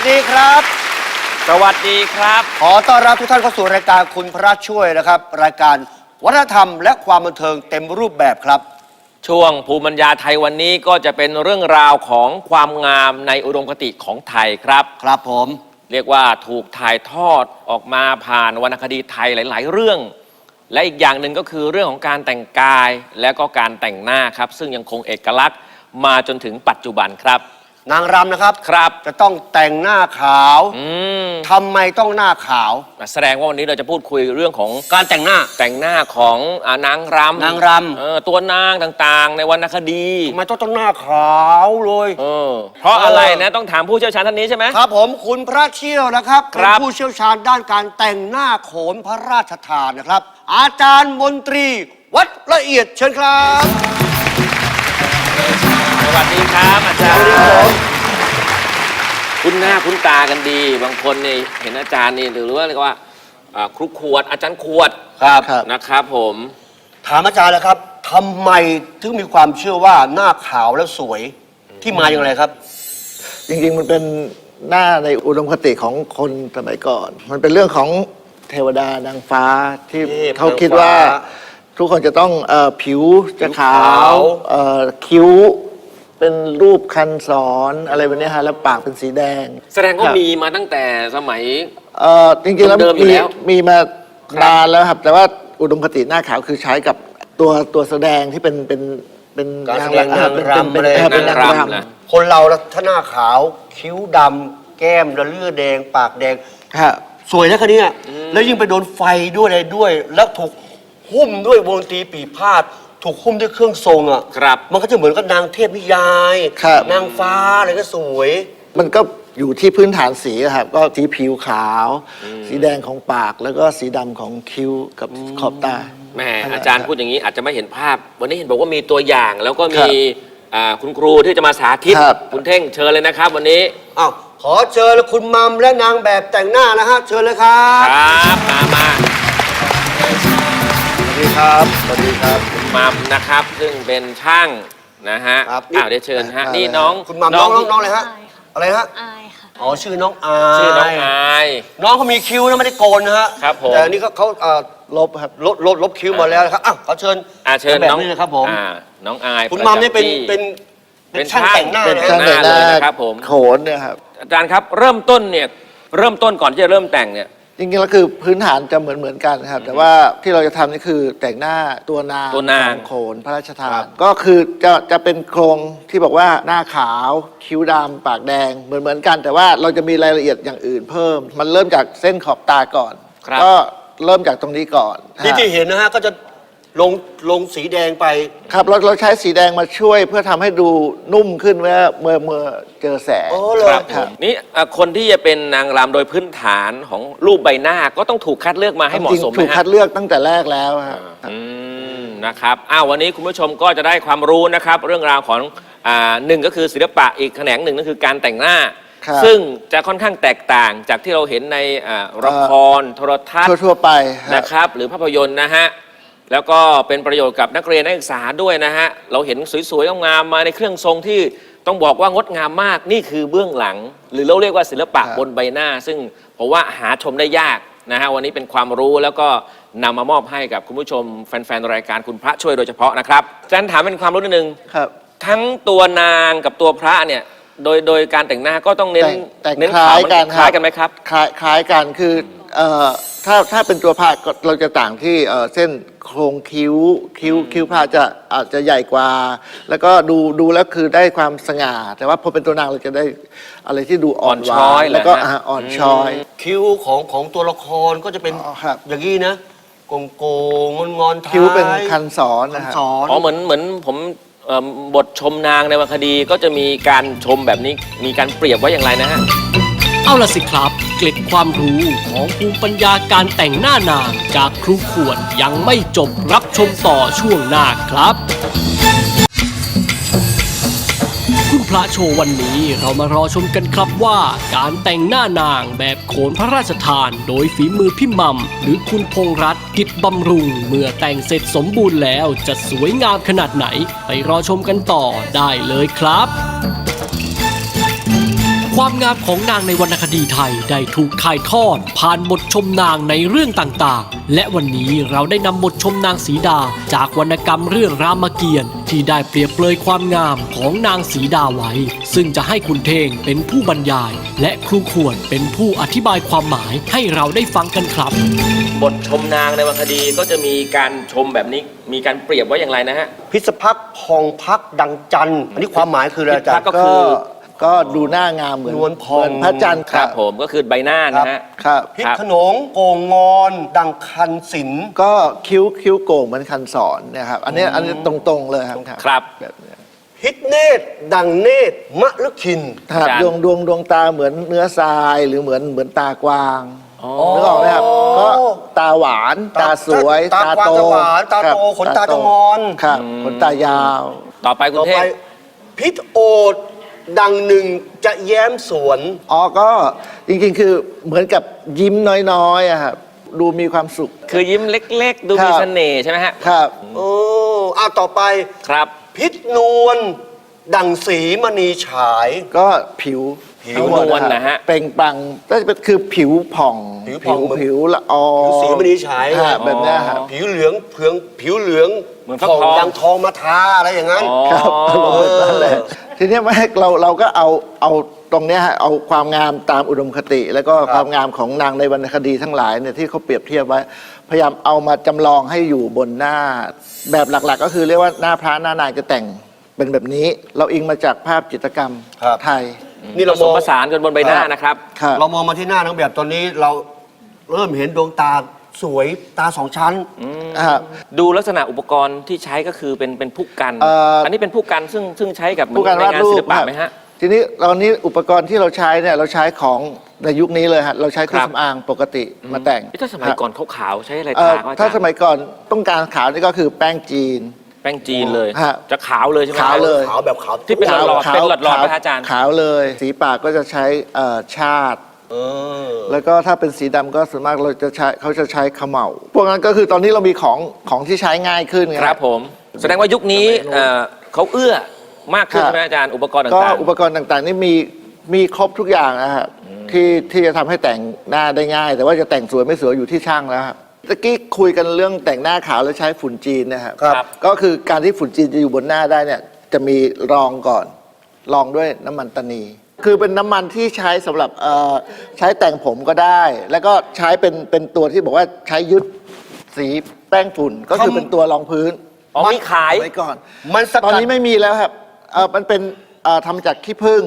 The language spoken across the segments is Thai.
วัสดีครับ สวัสดีครับ ขอต้อนรับทุกท่านเข้าสู่รายการคุณพระช่วยนะครับ รายการวัฒนธรรมและความบันเทิงเต็มรูปแบบครับ ช่วงภูมิปัญญาไทยวันนี้ก็จะเป็นเรื่องราวของความงามในอุดมคติของไทยครับ ครับผม เรียกว่าถูกถ่ายทอดออกมาผ่านวรรณคดีไทยหลาย ๆ เรื่อง และอีกอย่างหนึ่งก็คือเรื่องของการแต่งกายและก็การแต่งหน้าครับ ซึ่งยังคงเอกลักษณ์มาจนถึงปัจจุบันครับ นางรำนะครับ ครับจะต้องแต่งหน้าขาวอืมทำไมต้องหน้าขาว แสดงว่าวันนี้เราจะพูดคุยเรื่องของการแต่งหน้า แต่งหน้าของอานางรำนางรำ เออตัวนางต่างๆ ในวรรณคดีทำไมต้องต้องหน้าขาวเลย เออเพราะอะไรนะต้องถามผู้เชี่ยวชาญท่านนี้ใช่ไหม ครับผมคุณพระเชี่ยวนะครับคเป็นรับผู้เชี่ยวชาญด้านการแต่งหน้าโขนพระราชทานนะครับ อาจารย์มนตรี วัดละเอียดเชิญครับ สวัสดีครับอาจารสวัสดีย์ครับผมคุ้น หน้าคุ้นตากันดี บางคนนี่เห็นอาจารย์นี่หรือว่าเรียกว่าอ่าครูขวดอาจารย์ขวดครับ นะครับผมถามอาจารย์แล้วครับทำไมถึงมีความเชื่อว่าหน้าขาวแล้วสวยที่มาอย่างไรครับ จริงๆ มันเป็นหน้าในอุดมคติของคนสมัยก่อน มันเป็นเรื่องของเทวดานางฟ้าที่เทพเขาคิดนางฟ้าว่าทุกคนจะต้องเออผิวจะขาผิวขาววเอ่อคิ้ว เป็นรูปคันศรอะไรแบบเนี้ยฮะแล้วปากเป็นสีแดงแสดงว่าครับมีมาตั้งแต่สมัย เอ่อจริงๆแล้วเดิมๆอยู่มีแล้ว มีมาครับนานแล้วครับ แต่ว่าอุดมคติหน้าขาวคือใช้กับตัวตัวแสดงที่เป็นเป็นเป็นการแสดงนางรำเป็นอะไรเป็นเป็นนางนางรรำนะ คนเราถ้าหน้าขาวคิ้วดำแก้มระเลือดแดง ปากแดงำฮะสวยนะคันนี้แล้วยิ่งไปโดนไฟด้วยอะไรด้วย แล้วถูกหุ้มด้วยวงดนตรีปีพาด ถูกหุ้มด้วยเครื่องทรงอะครับ มันก็จะเหมือนกับนางเทพนิยาย ครับ นางฟ้าอะไรก็สวย มันก็อยู่ที่พื้นฐานสีอะครับ ก็สีผิวขาว สีแดงของปาก แล้วก็สีดำของคิ้วกับขอบตาแหมอาจารย์พูดอย่างนี้อาจจะไม่เห็นภาพ วันนี้เห็นบอกว่ามีตัวอย่างแล้วก็ครัมีบอ่าคุณครูที่จะมาสาธิตครับคุณเท่งเชิญเลยนะครับ วันนี้อ้าวขอเชิญคุณมัมและนางแบบแต่งหน้านะฮะ เชิญเลยครับครับมามาสวัสดีครับ สวัสดีครับ มัมนะครับ ซึ่งเป็นช่างนะฮะครับ อ้าวเดี๋ยวเชิญฮะครับนี่น้องคุณมัมน้องน้องน้องอะไรฮะอายค่ะอะไรฮะ อายค่ะ อ๋อ ชื่อน้องอายชื่อน้องอาย น้องเขามีคิ้วนะไม่ได้โกนนะฮะครับผม แต่อันนี่เขาเขาเอ่อลบครับลดลดลบคิ้วมาแล้วนะครับอ้าวขอเชิญอ่าเชิญแบบน้องนี้เลยครับผม อ่าน้องอายคุณประมัมจำนี่เป็นที่เป็นเป็น เป็นช่างช่างแต่งหน้าเป็นนะช่างแต่งหน้าเลยนะครับผม โขนเนี่ยครับ อาจารย์ครับเริ่มต้นเนี่ยเริ่มต้นก่อนที่จะเริ่มแต่งเนี่ย จริงๆแล้วคือพื้นฐานจะเหมือนเหมือนๆกันครับ แต่ว่าที่เราจะทำนี่คือแต่งหน้าตัวนางตัวนางของโขนพระราชทานก็คือจะจะเป็นโครงที่บอกว่าหน้าขาวคิ้วดำปากแดงเหมือนเหมือนๆกัน แต่ว่าเราจะมีรายละเอียดอย่างอื่นเพิ่ม มันเริ่มจากเส้นขอบตาก่อน ครับ ก็เริ่มจากตรงนี้ก่อนที่ฮะที่เห็นนะฮะก็จะ ลงลงสีแดงไป ครับเราเราใช้สีแดงมาช่วยเพื่อทำให้ดูนุ่มขึ้นเมื่อเมื่อเมื่อเจอแสง โอ้เหรคอรับครับ นี่อะคนที่จะเป็นนางรำโดยพื้นฐานของรูปใบหน้าก็ต้องถูกคัดเลือกมาให้เหมาะจริงสมๆถูกนะคัฮะดเลือกตั้งแต่แรกแล้วครับอืมนะครับอ้าววันนี้คุณผู้ชมก็จะได้ความรู้นะครับ เรื่องราวของอ่าหนึ่งก็คือศิลปะอีกแขนงหนึ่งก็คือการแต่งหน้า ครับ ซึ่งจะค่อนข้างแตกต่างจากที่เราเห็นในอ่าละครโทรทัศน์ ทั่วๆไปฮะ นะครับหรือภาพยนตร์นะฮะ แล้วก็เป็นประโยชน์กับนักเรียนนักศึกษาด้วยนะฮะ เราเห็นสวยๆงามๆมาในเครื่องทรงที่ต้องบอกว่างดงามมากนี่คือเบื้องหลัง หรือเราเรียกว่าศิลปะครับบนใบหน้า ซึ่งผมว่าหาชมได้ยากนะฮะวันนี้เป็นความรู้แล้วก็นำมามอบให้กับคุณผู้ชมแฟนๆรายการคุณพระช่วยโดยเฉพาะนะครับอาจารย์ถามเป็นความรู้นิดนึงครับ ทั้งตัวนางกับตัวพระเนี่ยโดยโดยการแต่งหน้าก็ต้องเน้นแต่งแต่งเน้นคล้ายกันคล้ายกันไหมครับ คล้ายคล้ายกันคือ เอ่อถ้าถ้าเป็นตัวผ้าก็เราจะต่างที่เอ่อเส้นโครงคิ้วคิ้วคิ้วผ้าจะอาจจะใหญ่กว่า แล้วก็ดูดูแล้วคือได้ความสง่า แต่ว่าพอเป็นตัวนางเราจะได้อะไรที่ดูอ่อนหวาอ่อนช้อยนแล้วก็เหรอฮะ อ่าอ่อนช้อย คิ้วของของตัวละครก็จะเป็นอ๋อครับ อย่างนี้นะโกงโกงงอนงอนๆท้ายคิ้วเป็นคันสอนคันะนฮะ สอนอ๋อเหมือนเหมือนผมเอิ่มบทชมนางในวรรณคดีก็จะมีการชมแบบนี้มีการเปรียบไว้อย่างไรนะฮะ เอาละสิครับ เกล็ดความรู้ของภูมิปัญญาการแต่งหน้านางจากครูขวดยังไม่จบรับชมต่อช่วงหน้าครับ คุณพระโชว์วันนี้เรามารอชมกันครับว่า การแต่งหน้านางแบบโขนพระราชทานโดยฝีมือพี่มัมหรือคุณพงษ์รัตน์กิจบำรุง เมื่อแต่งเสร็จสมบูรณ์แล้วจะสวยงามขนาดไหน ไปรอชมกันต่อได้เลยครับ ความงามของนางในวรรณคดีไทยได้ถูกถ่ายทอด ผ่านบทชมนางในเรื่องต่างๆ และวันนี้เราได้นำบทชมนางสีดา จากวรรณกรรมเรื่องรามเกียรติ์ที่ได้เปรียบเปรยความงามของนางสีดาไว้ ซึ่งจะให้คุณเทงเป็นผู้บรรยาย และครูขวดเป็นผู้อธิบายความหมายให้เราได้ฟังกันครับ บทชมนางในวรรณคดีก็จะมีการชมแบบนี้มีการเปรียบไว้อย่างไรนะฮะพิษพักพองพักดังจันทร์อันนี้ความหมายคืออะไรอาจารพิษพัย์กก็คือ ก็ดูหน้างามเหมือนนวลพอง เหมือนพระจันทร์ครับผมก็คือใบหน้านะฮะ ครับ พิษขนงโกงงอน ดังคันศิลป์ก็คิ้วคิ้วโก่งเหมือนคันสอนเนะครับ อันนี้อันนี้ตรงๆเลยครับครับ แบบเนี้ยพิษเนตรดังเนตรมะลึกคิน ครับอาจารย์ดวงดวงดวงตาเหมือนเนื้อทรายหรือเหมือนเหมือนตากวางอ๋อนึกออกไหมครับ ก็ตาหวานตาสวยตากวางโตตาหวานตาครับโตขนตาจะงอน ครับขนตายาว ต่อไปคุณต่อเทไปพพิษโอด ดังหนึ่งจะแย้มสวน อ๋อก็จริงๆ คือเหมือนกับยิ้มน้อยๆอะครับดูมีความสุข คือยิ้มเล็ก ๆ ดูมีครับเสน่ห์ใช่ไหมฮะ ครับ โอ้อะต่อไปครับ พิษนวลดังสีมณีฉาย ก็ผิวผิวทั้งหมดนวลครับนะฮะ เปล่งปลั่งก็จะเป็นคือผิวผ่องผิวผ่องเหมือน ผิวละออผิวสีมณีฉายครับแบบเนี้ยครับ ผิวเหลืองเผืองผิวเหลืองเหมือนฟักผ่องทอง ดังทองมาทาอะไรอย่างนั้น อ๋อ ครับอารมณ์แบบนั้นแหละ ทีเนี้ยไม่ให้เราเราก็เอาเอาตรงเนี้ยฮะเอาความงามตามอุดมคติ แล้วก็ครับความงามของนางในวรรณคดีทั้งหลายเนี่ยที่เขาเปรียบเทียบไว้พยายามเอามาจำลองให้อยู่บนหน้า แบบหลักๆ ก็คือเรียกว่าหน้าพระหน้านางจะแต่งเป็นแบบนี้ เราอิงมาจากภาพจิตรกรรมครับ ไทย นี่ผเราสมมองผสานกันบนใบหน้านะครับ ครับ เรามองมาที่หน้านางแบบตอนนี้เราเริ่มเห็นดวงตา สวยตาสองชั้นครับดูลักษณะอุปกรณ์ที่ใช้ก็คือเป็นเป็นผู้กันเอ่ออันนี้เป็นผู้กันซึ่งซึ่งใช้กับผู้การในวาดงานรูศิปลปะครับไหมฮะ ทีนี้ตอนนี้อุปกรณ์ที่เราใช้เนี่ยเราใช้ของในยุคนี้เลยฮะเราใช้เครื่อครังบสำอางปกติมาแต่งถ้าสมัยก่อนขาวๆใช้อะไรเอ่อทาก็อาจาถ้ารสย์มัยก่อนต้องการขาวนี่ก็คือแป้งจีน แป้งจีนเลย ฮะ จะขาวเลยใช่ไหมขาวเลย ขาวแบบขาวที่ เป็นขาวหลอดๆเป็นหลอดๆไหมฮะอาจารย์ ขาวเลย สีปากก็จะใช้เอ่อชาติเออ แล้วก็ถ้าเป็นสีดำก็ส่วนมากเราจะใช้เขาจะใช้เขมเหลาพวกนั้นก็คือตอนนี้เรามีของของที่ใช้ง่ายขึ้นไง ครับผม แสดงว่ายุคนี้เอ่อเขาเอื้อมากขึ้นครับ ใช่ไหมอาจารย์อุปกรณ์ก็ต่างอุปกรณ์ต่างๆ นี่มีมีครบทุกอย่างนะครับที่ที่จะทำให้แต่งหน้าได้ง่าย แต่ว่าจะแต่งสวยไม่สวยอยู่ที่ช่างแล้วครับตะกี้คุยกันเรื่องแต่งหน้าขาวแล้วใช้ฝุ่นจีนนะครับครับ ก็คือการที่ฝุ่นจีนจะอยู่บนหน้าได้เนี่ยจะมีรองก่อน รองด้วยน้ำมันตะนี คือเป็นน้ำมันที่ใช้สำหรับเอ่อใช้แต่งผมก็ได้ แล้วก็ใช้เป็นเป็นตัวที่บอกว่าใช้ยึดสีแป้งฝุ่นก็คือเป็นตัวรองพื้นๆอ๋อมีขาย ไว้ก่อน มันสตอนกัดนี้ไม่มีแล้วครับเออมันเป็นเอ่อทำจากขี้ผึ้ง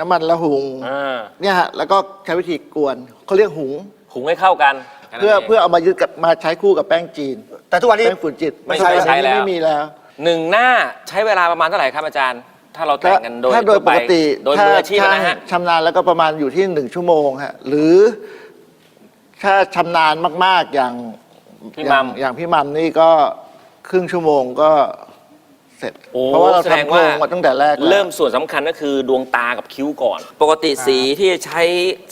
น้ำมันละหุงอ่าเนี่ยฮะแล้วก็ใช้วิธีกวนเขาเรียกหุง หุงให้เข้ากัน เพื่อเพื่อเอามายึดกับมาใช้คู่กับแป้งจีน แต่ทุกวันนี้ แป้งฝุ่นจิตไม่ใช่แล้วใช้แล้ว ไม่มีแล้ว หนึ่งหน้าใช้เวลาประมาณเท่าไหร่ครับอาจารย์ ถ้าเราแต่งกันโดยถ้าโดยทั่วปไปกติโดยถ้ามืออาชีพถ้านะฮะ ชำนาญแล้วก็ประมาณอยู่ที่หนึ่งชั่วโมงฮะหรือถ้าชำนาญมาก ๆ อย่างพี่อย่ามังมอย่างพี่มัมนี่ก็ครึ่งชั่วโมงก็เสร็จ โอ้เพราะว่าเราแสดงทำโครว่างมาตั้งแต่แรกแล้ว เริ่มส่วนสำคัญก็คือดวงตากับคิ้วก่อน ปกติสีที่ใช้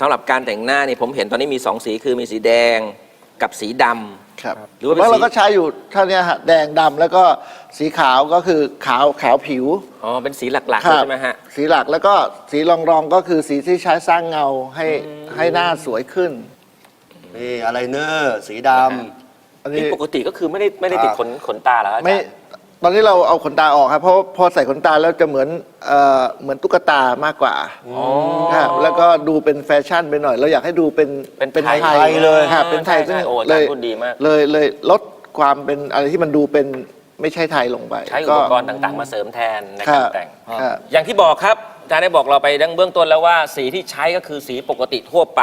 สำหรับการแต่งหน้านี่ผมเห็นตอนนี้มีสองสีคือมีสีแดง กับสีดำ ครับหรือว่าเป็นแล้วเราสี ก็ใช้อยู่เท่านี้ฮะแดงดำแล้วก็สีขาวก็คือขาวขาวผิวอ๋อเป็นสีหลักๆเลยใช่ไหมฮะ สีหลักแล้วก็สีรองรองๆก็คือสีที่ใช้สร้างเงาให้ให้หน้าสวยขึ้น นี่อะไรเนอร์สีดอันนี่นี้ปกติก็คือไม่ได้ไม่ได้ติดขนขนตาเหรอครับอาไม่จารย์ ตอนนี้เราเอาขนตาออกครับเพราะพอใส่ขนตาแล้วจะเหมือนเอ่อเหมือนตุ๊กตามากกว่าอ๋อครับแล้วก็ดูเป็นแฟชั่นไปหน่อย เราอยากให้ดูเป็นเป็นไทยเลยครับเป็นไทยใช่ซึ่งใช่โอ้อาเลจารยย์พูดดีมาก เลยเลยลดความเป็นอะไรที่มันดูเป็นไม่ใช่ไทยลงไปใช้อุปกรณ์ต่างๆ มาเสริมแทนในคการรับแต่ง ครับ อย่างที่บอกครับอาจารย์ได้บอกเราไปดังเบื้องต้นแล้วว่าสีที่ใช้ก็คือสีปกติทั่วไป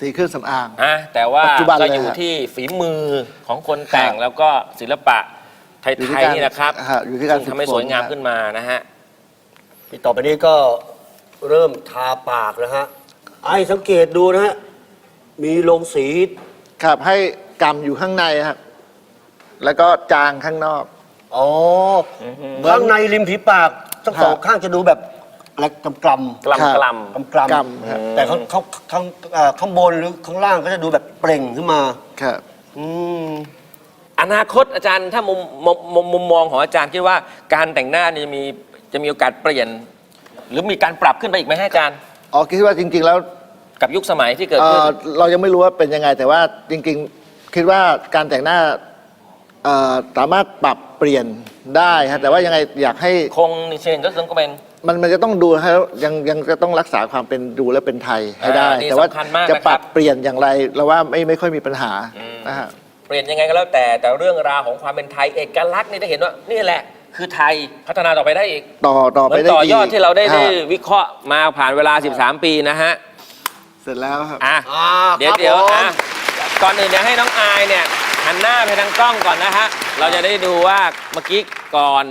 สีเครื่องสำอาง นะแต่ว่าปัจจุบันก็เลยอยู่ครับที่ฝีมือของคนแต่งครับ แล้วก็ศิลปะ ไทอยู่ที่ยการๆนี่นะครับฮะอยู่ที่การซึ่งทำให้ฝึกฝนสวยงามครับขึ้นมานะฮะำที่ต่อไปนี้ก็เริ่มทาปากนะฮะไอ้สังเกตดูนะฮะ มีลงสีครับให้กำอยู่ข้างในครับแล้วก็จางข้างนอก อ๋ออข้างในริมฝีปากทั้งสองครับ ข้างจะดูแบบอะไรกำกลำกลัมครับกลัมกำกลกำครับำแต่ข้างข้างข้างเอ่อข้างบนหรือข้างล่างก็จะดูแบบเปล่งขึ้นมา ครับ อืม อนาคตอาจารย์ถ้ามุมมุมมุมมุมมองของอาจารย์คิดว่าการแต่งหน้านี่จะมีจะมีโอกาสเปลี่ยน หรือมีการปรับขึ้นไปอีกไหมฮะอาจารย์ อ๋อคิดว่าจริง ๆ แล้วกับยุคสมัยที่เกิดเอ่ขึ้น อเรายังไม่รู้ว่าเป็นยังไง แต่ว่าจริงๆ คิดว่าการแต่งหน้าเอ่อสามารถปรับเปลี่ยนได้ฮะแต่ว่ายังไงอยากให้ คงเชนก็ต้องก็เป็น มันมันจะต้องดูให้ยังยังจะต้องรักษาความเป็นดูและเป็นไทยให้ได้ อ่านี่แต่ว่าสำคัญมากจะนะครับปรับเปลี่ยนอย่างไรเราว่าไม่ไม่ค่อยมีปัญหานะฮะ เปลี่ยนยังไงก็แล้วแต่แต่เรื่องราวของความเป็นไทยเอกลักษณ์นี่ได้เห็นว่านี่แหละ คือไทยพัฒนาต่อไปได้อีกต่อต่อเหมืไปอนได้ต่อยอดกที่เราได้ได้ฮะวิเคราะห์มาผ่านเวลา 13 ปีนะฮะเสร็จแล้วครับ อะ อ่าเดี๋ยวครับเดี๋ยวผม อะก่อนอื่นเดี๋ยวให้น้องอายเนี่ยหันหน้าไปทางกล้องก่อนนะฮะ เราจะได้ดูว่าเมื่อกี้ก่อน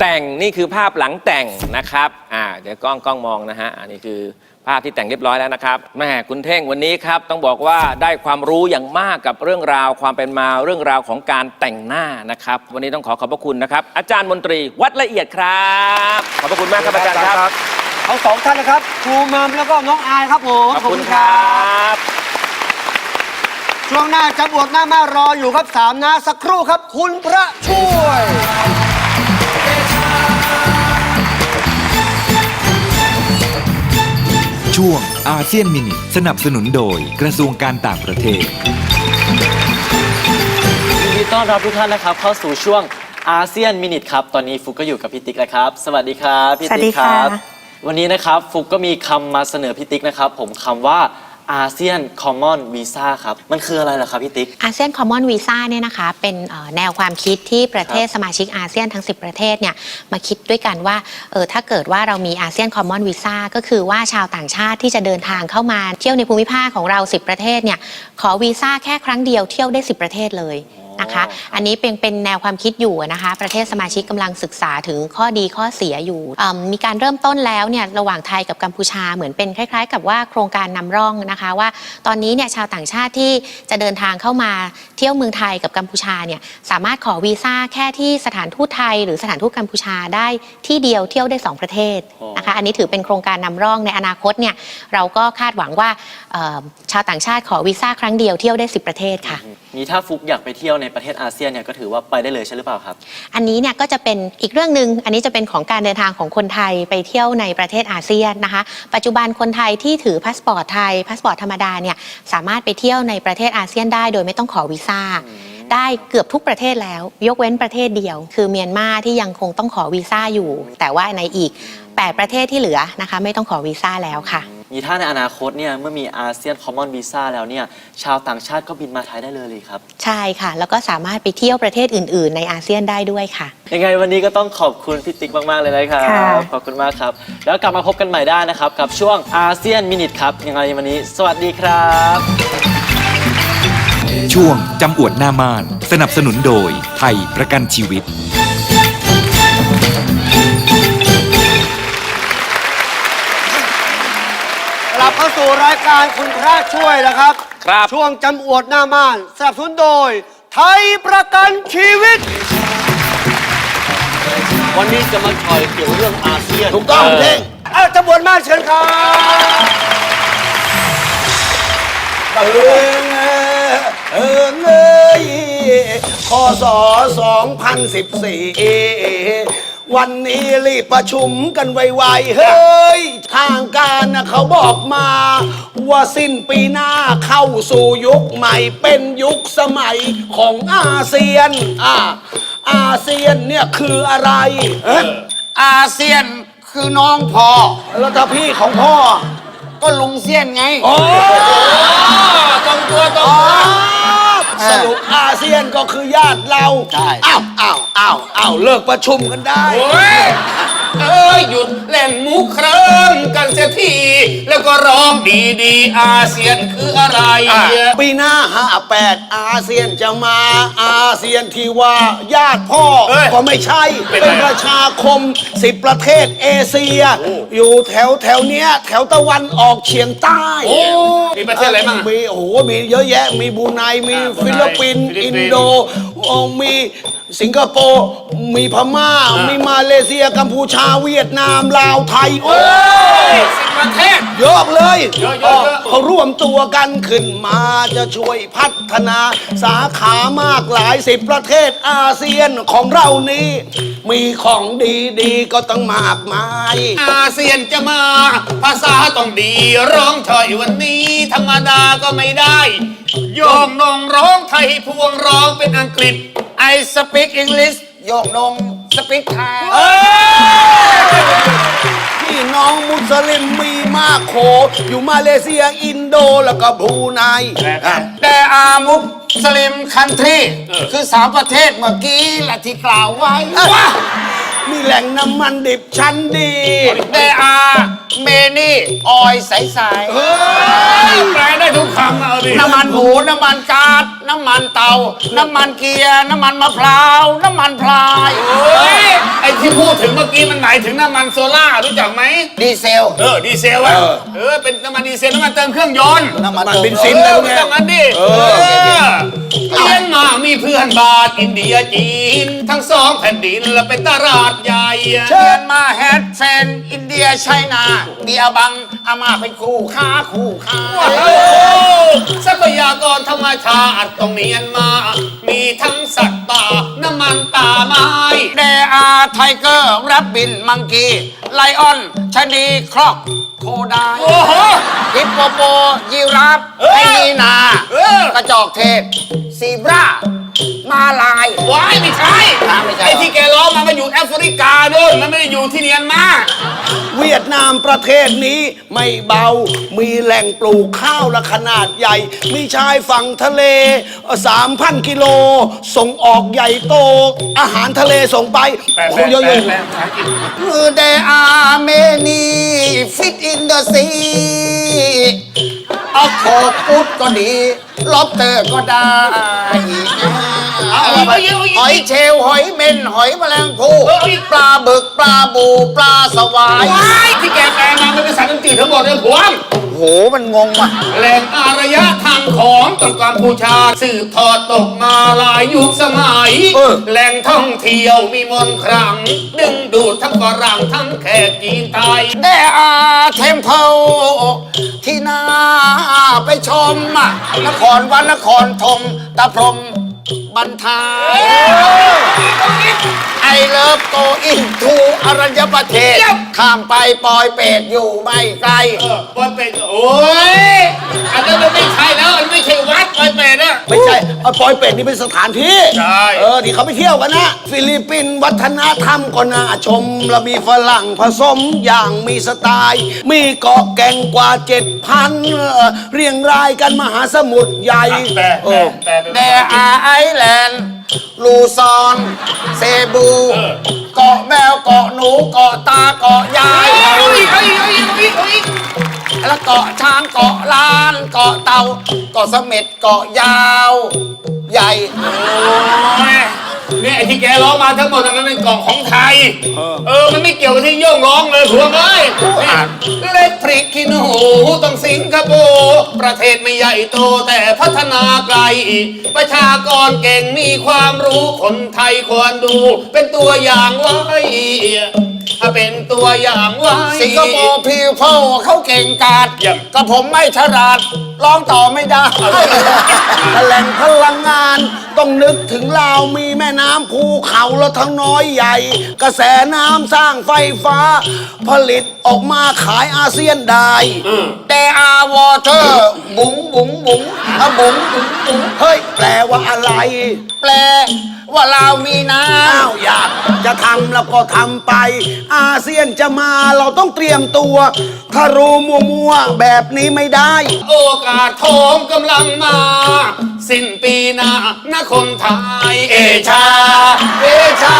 แต่งนี่คือภาพหลังแต่งนะครับ อ่า เดี๋ยวกล้องกล้องมองนะฮะ อันนี้คือ ภาพที่แต่งเรียบร้อยแล้วนะครับแม่คุณเท่งวันนี้ครับต้องบอกว่าได้ความรู้อย่างมากกับเรื่องราวความเป็นมาเรื่องราวของการแต่งหน้านะครับ วันนี้ต้องขอขอบพระคุณนะครับ อาจารย์มนตรีวัดละเอียดครับ ขอบพระคุณมากครับอาจารย์ครับทั้งสองท่านนะครับครูมัมแล้วก็น้องอายครับผมขอบคุณครับช่วงหน้าจะบวชหน้ามารออยู่ครับสามนะสักครู่ครับ คุณพระช่วย ช่วงอาเซียนมินิสนับสนุนโดยกระทรวงการต่างประเทศ ยินดีต้อนรับทุกท่านนะครับ เข้าสู่ช่วงอาเซียนมินิทครับ ตอนนี้ฟุกก็อยู่กับพี่ติ๊กแล้วครับ สวัสดีครับพี่สวัสดีติ๊กครัค่ะบวันนี้นะครับฟุกก็มีคำมาเสนอพี่ติ๊กนะครับ ผมคำว่า อาเซียนคอมมอนวีซ่าครับ มันคืออะไรล่ะครับพี่ติ๊ก อาเซียนคอมมอนวีซ่าเนี่ยนะคะเป็นเอ่อแนวความคิดที่ประเทศสมาชิกอาเซียนทั้ง 10 ประเทศเนี่ยมาคิดด้วยกันว่าเออถ้าเกิดว่าเรามีอาเซียนคอมมอนวีซ่าก็คือว่าชาวต่างชาติที่จะเดินทางเข้ามาเที่ยวในภูมิภาคของเรา 10 ประเทศเนี่ยขอวีซ่าแค่ครั้งเดียวเที่ยวได้ 10 ประเทศเลย นะคะ อันนี้เป็นเป็นแนวความคิดอยู่นะคะ ประเทศสมาชิกกำลังศึกษาถึงข้อดีข้อเสียอยู่อืมมีการเริ่มต้นแล้วเนี่ยระหว่างไทยกับกัมพูชาเหมือนเป็นคล้าย ๆ กับว่าโครงการนำร่องนะคะว่า ตอนนี้เนี่ยชาวต่างชาติที่จะเดินทางเข้ามาเที่ยวเมืองไทยกับกัมพูชาเนี่ยสามารถขอวีซ่าแค่ที่สถานทูตไทย หรือสถานทูตกัมพูชาได้ที่เดียวเที่ยวได้ 2 ประเทศนะคะอันนี้ถือเป็นโครงการนำร่องในอนาคตเนี่ยเราก็คาดหวังว่าเอ่อชาวต่างชาติขอวีซ่าครั้งเดียวเที่ยวได้ 10 ประเทศค่ะนี้ถ้าฟุกอยากไปเที่ยวในประเทศอาเซียนเนี่ยก็ถือว่าไปได้เลยใช่หรือเปล่าครับ อันนี้เนี่ยก็จะเป็นอีกเรื่องหนึ่งอันนี้จะเป็นของการเดินทางของคนไทยไปเที่ยวในประเทศอาเซียนนะคะ ปัจจุบันคนไทยที่ถือพาสปอร์ตไทยพาสปอร์ตธรรมดาเนี่ยสามารถไปเที่ยวในประเทศอาเซียนได้โดยไม่ต้องขอวีซ่าได้เกือบทุกประเทศแล้ว ยกเว้นประเทศเดียว คือเมียนมาที่ยังคงต้องขอวีซ่าอยู่ แต่ว่าในอีก 8 ประเทศที่เหลือนะคะ ไม่ต้องขอวีซ่าแล้วค่ะ มีถ้าในอนาคตเนี่ยเมื่อมีอาเซียนคอมมอนวีซ่าแล้วเนี่ยชาวต่างชาติก็บินมาไทยได้เลยเลยครับ ใช่ค่ะ แล้วก็สามารถไปเที่ยวประเทศอื่น ๆ ในอาเซียนได้ด้วยค่ะ ยังไงวันนี้ก็ต้องขอบคุณพี่ติ๊กมาก ๆ เลยนะครับค่ะ ขอบคุณมากครับ แล้วกลับมาพบกันใหม่ได้นะครับ กับช่วงอาเซียนมินิทครับยังไงวันนี้ สวัสดีครับ ช่วงจำอวดหน้าม่าน สนับสนุนโดยไทยประกันชีวิต การคุณพระช่วยนะครับ ครับ ช่วงจำอวดหน้าม่านสนับสนุนโดย ไทยประกันชีวิต วันนี้จะมาถอยเกี่ยวเรื่องอาเซียนถูกต้องเท่งอ้าวจำอวดม่านเชิญครับเออเออเอยคศ2014 วันนี้รีบประชุมกันไวๆ เฮ้ย ทางการนะเขาบอกมา ว่าสิ้นปีหน้าเข้าสู่ยุคใหม่เป็นยุคสมัยของอาเซียน อ่า อาเซียนเนี่ยคืออะไรเอ้ยอาเซียนคือน้องพอ แล้วถ้าพี่ของพ่อ ก็ลุงเซียนไง โอ้ตรงตัวตรง สรุปอาเซียนก็คือญาติเรา ใช่ อ้าวอ้าวอ้าวอ้าวเลิกประชุมกันได้ โอ้ย เอ้ยหยุดเล่นมุกเคลิ้มกันเสียที แล้วก็ร้องดีๆอาเซียนคืออะไร ปีหน้าห้าแปดอาเซียนจะมาอาเซียนที่ว่าญาติพ่อเอ้ยก็ไม่ใช่เป็นเป็นไง ประชาคมสิบประเทศเอเชีย อยู่แถวแถวเนี้ยแถวตะวันออกเฉียงใต้โอ้มีประเทศอะไรบ้างอะ มีโอ้โหมีเยอะแยะมีบรูไนมีอ่าฟิลิปปินส์ฟิลิปปิอินส์นโดโอ้มีสิงคโปร์มีพม่ามีมาเลเซียกัมพูชาเวียดนามลาวไทย โอ้สิบประประเทศ เยอะเลยเยอะๆเยอะๆเขาร่วมตัวกันขึ้นมาจะช่วยพัฒนาสาขามากหลายสิบประเทศอาเซียนของเรานี้ มีของดีๆ ก็ต้องมากมาย อาเซียนจะมา ภาษาต้องดีร้องถอยวันนี้ ธรรมดาก็ไม่ได้โยงนงร้องไทยพวงร้องเป็นอังกฤษ I speak English โยงนง speak Thai พี่น้องมุสลิมมีมากโข อยู่มาเลเซียอินโดแล้วก็บรูไนอะแต่อามุสลิมคันทรีคือสามประเทศเมื่อกี้ละที่กล่าวไว้อะมีแหล่งน้ำมันดิบชั้นดีแต่อาเมนี่ ออยใสๆแปลได้ทุกคำ เอาดิน้ำมันหมูน้ำมันกาดน้ำมันเตา น้ำมันเกียร์น้ำมันมะพร้าวน้ำมันพลายไอ้ที่พูดถึงเมื่อกี้มันหมายถึงน้ำมันโซล่ารู้จักไหมดีเซล เออดีเซลอะเออเป็นน้ำมันดีเซลน้ำมันเติมเครื่องยนต์น้ำมันเบนซินอะไรพวกเนี้ยต้องนั้นดิเออเลี้ยงมามีเพื่อนบาทอินเดียจีน ทั้งสองแผ่นดินและเป็นตลาดใหญ่เชิญมาแฮดแฟนอินเดียไชน่าเบียบัง อามาเป็นคู่ค้าคู่ค้าทรัพยากรธรรมชาติตรงเมียนมา มีทั้งสัตว์ป่า น้ำมันป่าไม้แดอาไทเกอร์รับบินมังกีไลออนชะนีครอกโคไดายฮิปโปโปยีราฟไอนีนากระจอกเทศซีบรา มาลายว้ายไม่ใช่ไอ้ที่แกร้องมามันอยู่แอฟริกาด้วยมันไม่ได้อยู่ที่เนียนมาเวียดนามประเทศนี้ไม่เบา มีแหล่งปลูกข้าวละขนาดใหญ่ มีชายฝั่งทะเลสามพันกิโล ส่งออกใหญ่โต อาหารทะเลส่งไปโอ้โหเยอะๆคือเดอาเมนีฟิตอินเดอะซี เอาโคปุดก็ดีล็อบเตอร์ก็ได้หอยเชลลหอยเม่นหอยแมลงภู่ปลาบึกปลาบูปลาสวายที่แกแปลมามันเป็นสารน้ำจืดทั้งหมดเลยพวงโหมันงงว่ะแหล่งอารยธรรมของต้นกัมพูชาสืบทอดตกมาหลายยุคสมัย แหล่งท่องเที่ยวมีมนต์ขลังดึงดูดทั้งฝรั่งทั้งแขกจีนไทย แด่อาเทมเพลที่น่าไปชมอะนครวัดนครธมตะพรม บันทายไอเลิ ฟโกอินทูอรัญญประเทศ ข้ามไปปอยเป็ดอยู่ไม่ไกลปอยเป็ดโอ้ยอันนั้นมันไม่ใช่แล้วมันไม่ใช่วัดปอยเป็ดอะ ไม่ใช่เอาปอยเป็ดนี่เป็นสถานที่ใช่ เออที่เขาไปเที่ยวกันนะฟิลิปปินส์วัฒนธรรมก็น่าชมและมีฝรั่งผสมอย่างมีสไตล์ มีเกาะแก่งกว่าเจ็ดพันเรียงรายกันมหาสมุทรใหญ่แต่เออแต่แต่อาไอแลนด์ ลูซอน เซบู เกาะแมวเกาะหนูเกาะตาเกาะยายแล้วเกาะช้างเกาะลานเกาะเต่าเกาะเสม็ดเกาะยาว ใหญ่ นี่ไอ้ที่แกร้องมาทั้งหมดนั้นมันเป็นกล่องของไทยเออ มันไม่เกี่ยวกับที่โย่งร้องเลยพวงเอ้ยเล็กพริกขี้หนูต้องสิงคโปร์ประเทศไม่ใหญ่โตแต่พัฒนาไกล ประชากรเก่งมีความรู้คนไทยควรดู เป็นตัวอย่างไว้ ถ้าเป็นตัวอย่างไว้ สิงคโปร์พีเพิลเขาเก่งกาจเยี่ยมก็ผมไม่ฉลาดร้องต่อไม่ได้แหล่งพลังงาน ต้องนึกถึงลาวมีแม่น้ำภูเขาแล้วทั้งน้อยใหญ่ กระแสน้ำสร้างไฟฟ้า ผลิตออกมาขายอาเซียนได้ แต่อาวอเตอร์บุ๋งบุ๋งบุ๋งอะบุ๋งบุ๋งบุ๋งเฮ้ย แปลว่าอะไร แปลว่าลามีน้อ้าวอยากจะทำแล้วก็ทำไป อาเซียนจะมาเราต้องเตรียมตัว ถ้ารู้มัวๆแบบนี้ไม่ได้โอกาสทองกำลังมา สิ้นปีหน้านะคนไทย เอชา เอชา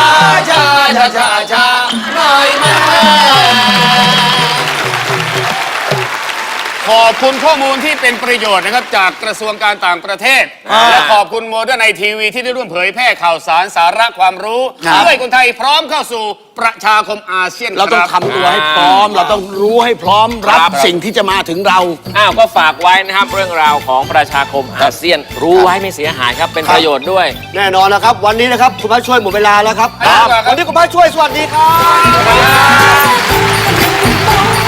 ชาชาชาชาหน่อยแม่ ขอบคุณข้อมูลที่เป็นประโยชน์นะครับจากกระทรวงการต่างประเทศ และขอบคุณโมเดิร์นไอทีวีที่ได้ร่วมเผยแพร่ข่าวสารสาระความรู้เพื่อให้คนไทยพร้อมเข้าสู่ประชาคมอาเซียนเราต้องคบทำตัวให้พร้อม เราต้องรู้ให้พร้อมรับครับสิ่งที่จะมาถึงเราอ้าวก็ฝากไว้นะครับเรื่องราวของประชาคมอาเซียน รู้ไว้ไม่เสียหายครับเป็นประโยชน์ด้วย แน่นอนนะครับ วันนี้นะครับคุณพระช่วยหมดเวลาแล้วครับครับวันนี้คุณพระช่วยสวัสดีครับ Bye.